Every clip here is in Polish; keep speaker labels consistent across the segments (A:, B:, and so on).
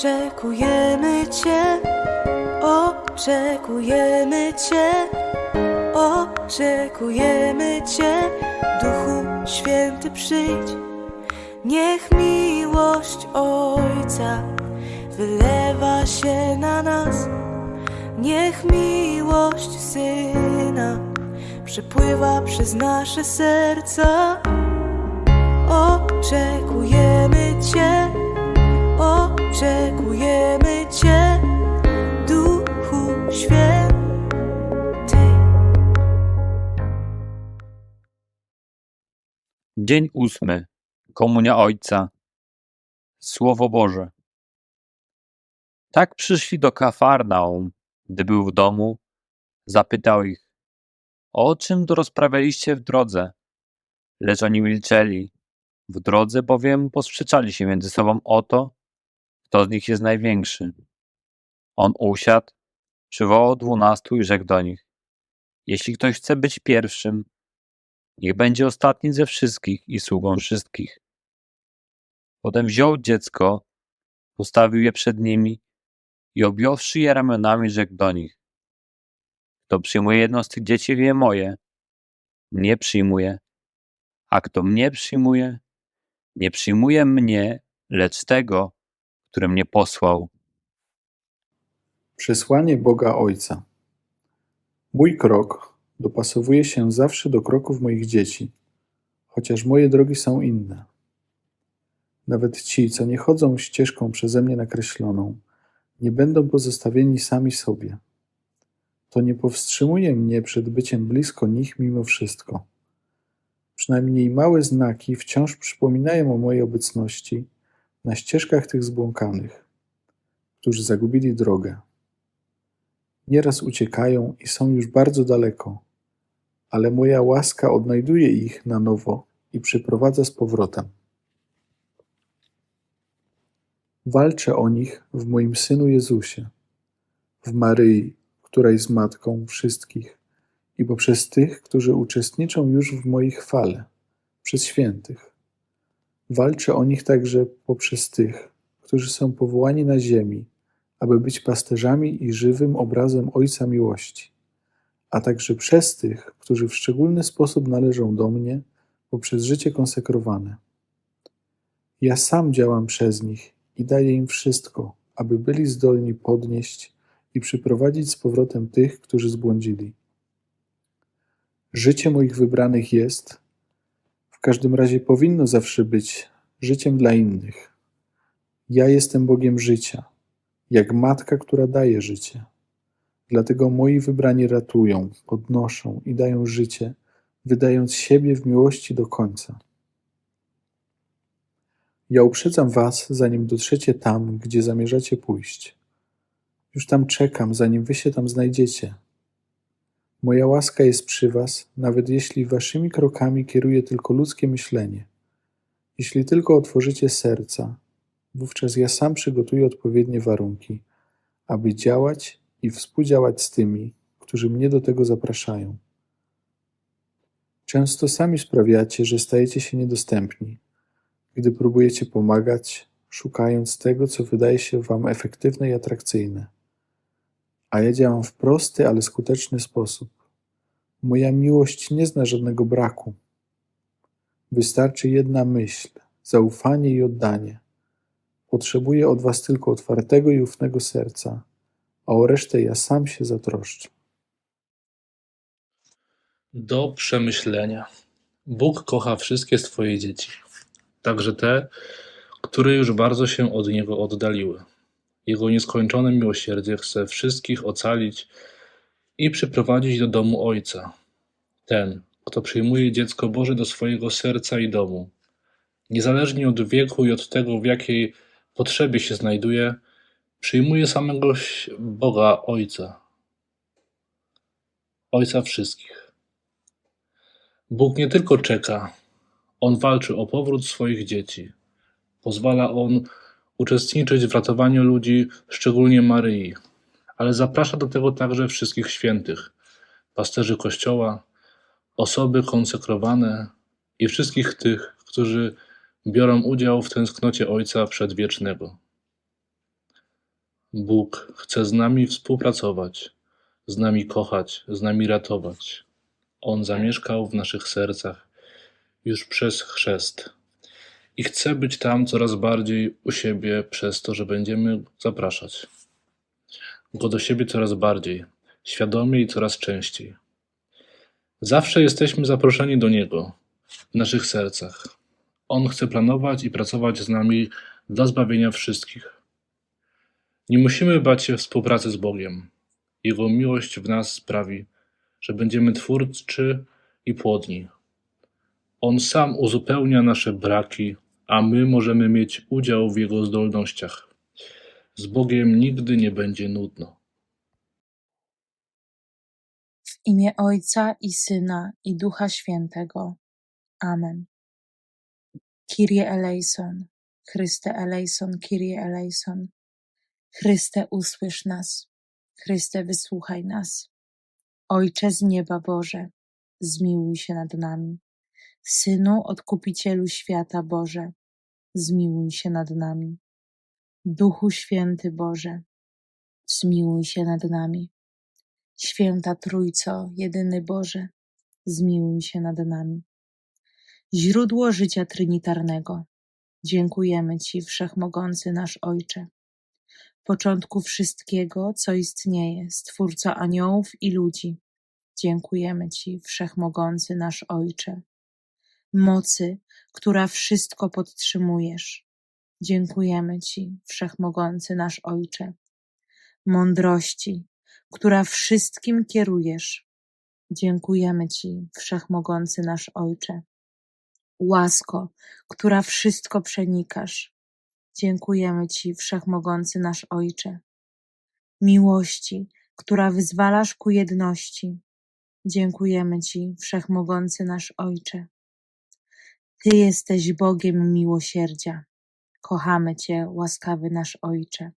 A: Oczekujemy Cię, oczekujemy Cię, oczekujemy Cię, Duchu Święty przyjdź. Niech miłość Ojca wylewa się na nas, niech miłość Syna przepływa przez nasze serca. Oczekujemy Cię,
B: Dzień ósmy. Komunia Ojca. Słowo Boże. Tak przyszli do Kafarnaum. Gdy był w domu, zapytał ich, o czym tu rozprawialiście w drodze? Lecz oni milczeli. W drodze bowiem posprzeczali się między sobą o to, kto z nich jest największy. On usiadł, przywołał dwunastu i rzekł do nich, jeśli ktoś chce być pierwszym, Niech będzie ostatni ze wszystkich i sługą wszystkich. Potem wziął dziecko, postawił je przed nimi i objąwszy je ramionami, rzekł do nich: Kto przyjmuje jedno z tych dzieci, wie moje. Mnie przyjmuje. A kto mnie przyjmuje, nie przyjmuje mnie, lecz tego, który mnie posłał.
C: Przesłanie Boga Ojca. Mój krok dopasowuje się zawsze do kroków moich dzieci, chociaż moje drogi są inne. Nawet ci, co nie chodzą ścieżką przeze mnie nakreśloną, nie będą pozostawieni sami sobie. To nie powstrzymuje mnie przed byciem blisko nich mimo wszystko. Przynajmniej małe znaki wciąż przypominają o mojej obecności na ścieżkach tych zbłąkanych, którzy zagubili drogę. Nieraz uciekają i są już bardzo daleko, ale moja łaska odnajduje ich na nowo i przyprowadza z powrotem. Walczę o nich w moim Synu Jezusie, w Maryi, która jest Matką wszystkich i poprzez tych, którzy uczestniczą już w mojej chwale, przez świętych. Walczę o nich także poprzez tych, którzy są powołani na ziemi, aby być pasterzami i żywym obrazem Ojca Miłości, a także przez tych, którzy w szczególny sposób należą do mnie poprzez życie konsekrowane. Ja sam działam przez nich i daję im wszystko, aby byli zdolni podnieść i przyprowadzić z powrotem tych, którzy zbłądzili. Życie moich wybranych jest, w każdym razie powinno zawsze być, życiem dla innych. Ja jestem Bogiem życia jak matka, która daje życie. Dlatego moi wybrani ratują, podnoszą i dają życie, wydając siebie w miłości do końca. Ja uprzedzam Was, zanim dotrzecie tam, gdzie zamierzacie pójść. Już tam czekam, zanim Wy się tam znajdziecie. Moja łaska jest przy Was, nawet jeśli Waszymi krokami kieruje tylko ludzkie myślenie. Jeśli tylko otworzycie serca, wówczas ja sam przygotuję odpowiednie warunki, aby działać i współdziałać z tymi, którzy mnie do tego zapraszają. Często sami sprawiacie, że stajecie się niedostępni, gdy próbujecie pomagać, szukając tego, co wydaje się Wam efektywne i atrakcyjne. A ja działam w prosty, ale skuteczny sposób. Moja miłość nie zna żadnego braku. Wystarczy jedna myśl, zaufanie i oddanie Potrzebuję od was tylko otwartego i ufnego serca, a o resztę ja sam się zatroszczę.
D: Do przemyślenia. Bóg kocha wszystkie swoje dzieci, także te, które już bardzo się od Niego oddaliły. Jego nieskończone miłosierdzie chce wszystkich ocalić i przyprowadzić do domu Ojca. Ten, kto przyjmuje dziecko Boże do swojego serca i domu, niezależnie od wieku i od tego, w jakiej potrzebie się znajduje, przyjmuje samego Boga Ojca, Ojca wszystkich. Bóg nie tylko czeka, On walczy o powrót swoich dzieci. Pozwala On uczestniczyć w ratowaniu ludzi, szczególnie Maryi, ale zaprasza do tego także wszystkich świętych, pasterzy Kościoła, osoby konsekrowane i wszystkich tych, którzy biorą udział w tęsknocie Ojca Przedwiecznego. Bóg chce z nami współpracować, z nami kochać, z nami ratować. On zamieszkał w naszych sercach już przez chrzest i chce być tam coraz bardziej u siebie przez to, że będziemy zapraszać go do siebie coraz bardziej, świadomie i coraz częściej. Zawsze jesteśmy zaproszeni do Niego w naszych sercach. On chce planować i pracować z nami dla zbawienia wszystkich. Nie musimy bać się współpracy z Bogiem. Jego miłość w nas sprawi, że będziemy twórczy i płodni. On sam uzupełnia nasze braki, a my możemy mieć udział w Jego zdolnościach. Z Bogiem nigdy nie będzie nudno.
E: W imię Ojca i Syna i Ducha Świętego. Amen. Kyrie eleison, Chryste eleison, Kyrie eleison. Chryste usłysz nas, Chryste wysłuchaj nas. Ojcze z nieba Boże, zmiłuj się nad nami. Synu Odkupicielu świata Boże, zmiłuj się nad nami. Duchu Święty Boże, zmiłuj się nad nami. Święta Trójco, jedyny Boże, zmiłuj się nad nami. Źródło życia trinitarnego, dziękujemy Ci, Wszechmogący nasz Ojcze. Początku wszystkiego, co istnieje, Stwórca aniołów i ludzi, dziękujemy Ci, Wszechmogący nasz Ojcze. Mocy, która wszystko podtrzymujesz, dziękujemy Ci, Wszechmogący nasz Ojcze. Mądrości, która wszystkim kierujesz. Dziękujemy Ci, Wszechmogący nasz Ojcze. Łasko, która wszystko przenikasz. Dziękujemy Ci, Wszechmogący nasz Ojcze. Miłości, która wyzwalasz ku jedności. Dziękujemy Ci, Wszechmogący nasz Ojcze. Ty jesteś Bogiem miłosierdzia. Kochamy Cię, łaskawy nasz Ojcze.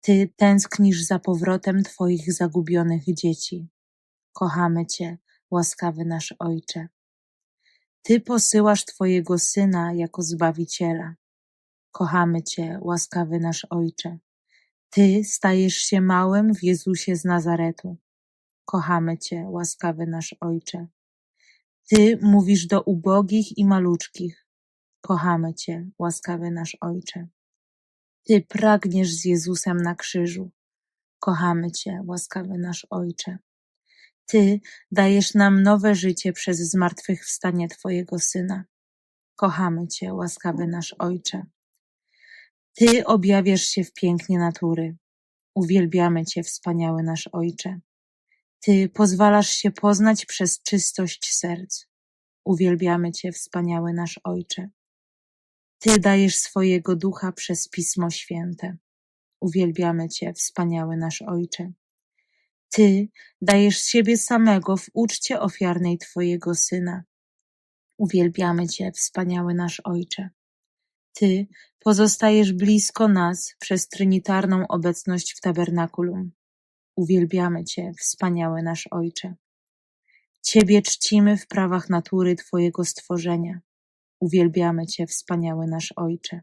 E: Ty tęsknisz za powrotem Twoich zagubionych dzieci. Kochamy Cię, łaskawy nasz Ojcze. Ty posyłasz Twojego Syna jako Zbawiciela. Kochamy Cię, łaskawy nasz Ojcze. Ty stajesz się małym w Jezusie z Nazaretu. Kochamy Cię, łaskawy nasz Ojcze. Ty mówisz do ubogich i maluczkich. Kochamy Cię, łaskawy nasz Ojcze. Ty pragniesz z Jezusem na krzyżu. Kochamy Cię, łaskawy nasz Ojcze. Ty dajesz nam nowe życie przez zmartwychwstanie Twojego Syna. Kochamy Cię, łaskawy nasz Ojcze. Ty objawiasz się w pięknie natury. Uwielbiamy Cię, wspaniały nasz Ojcze. Ty pozwalasz się poznać przez czystość serc. Uwielbiamy Cię, wspaniały nasz Ojcze. Ty dajesz swojego ducha przez Pismo Święte. Uwielbiamy Cię, wspaniały nasz Ojcze. Ty dajesz siebie samego w uczcie ofiarnej Twojego Syna. Uwielbiamy Cię, wspaniały nasz Ojcze. Ty pozostajesz blisko nas przez trinitarną obecność w tabernakulum. Uwielbiamy Cię, wspaniały nasz Ojcze. Ciebie czcimy w prawach natury Twojego stworzenia. Uwielbiamy Cię, wspaniały nasz Ojcze.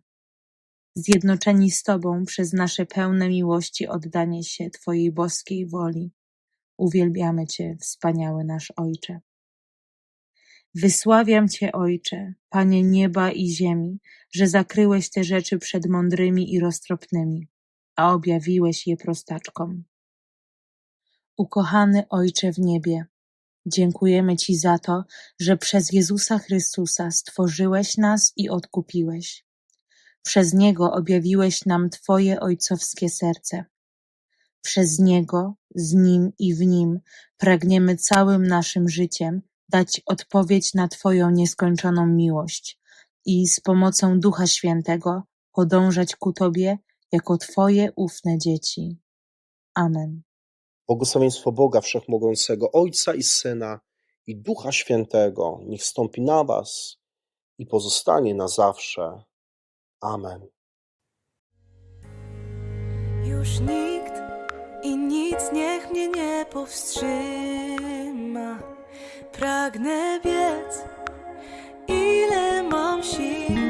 E: Zjednoczeni z Tobą przez nasze pełne miłości oddanie się Twojej boskiej woli. Uwielbiamy Cię, wspaniały nasz Ojcze. Wysławiam Cię, Ojcze, Panie nieba i ziemi, że zakryłeś te rzeczy przed mądrymi i roztropnymi, a objawiłeś je prostaczkom. Ukochany Ojcze w niebie, dziękujemy Ci za to, że przez Jezusa Chrystusa stworzyłeś nas i odkupiłeś. Przez Niego objawiłeś nam Twoje ojcowskie serce. Przez Niego, z Nim i w Nim pragniemy całym naszym życiem dać odpowiedź na Twoją nieskończoną miłość i z pomocą Ducha Świętego podążać ku Tobie jako Twoje ufne dzieci. Amen.
F: Błogosławieństwo Boga Wszechmogącego, Ojca i Syna i Ducha Świętego, niech stąpi na Was i pozostanie na zawsze. Amen.
A: Już nikt i nic niech mnie nie powstrzyma. Pragnę biec, ile mam sił.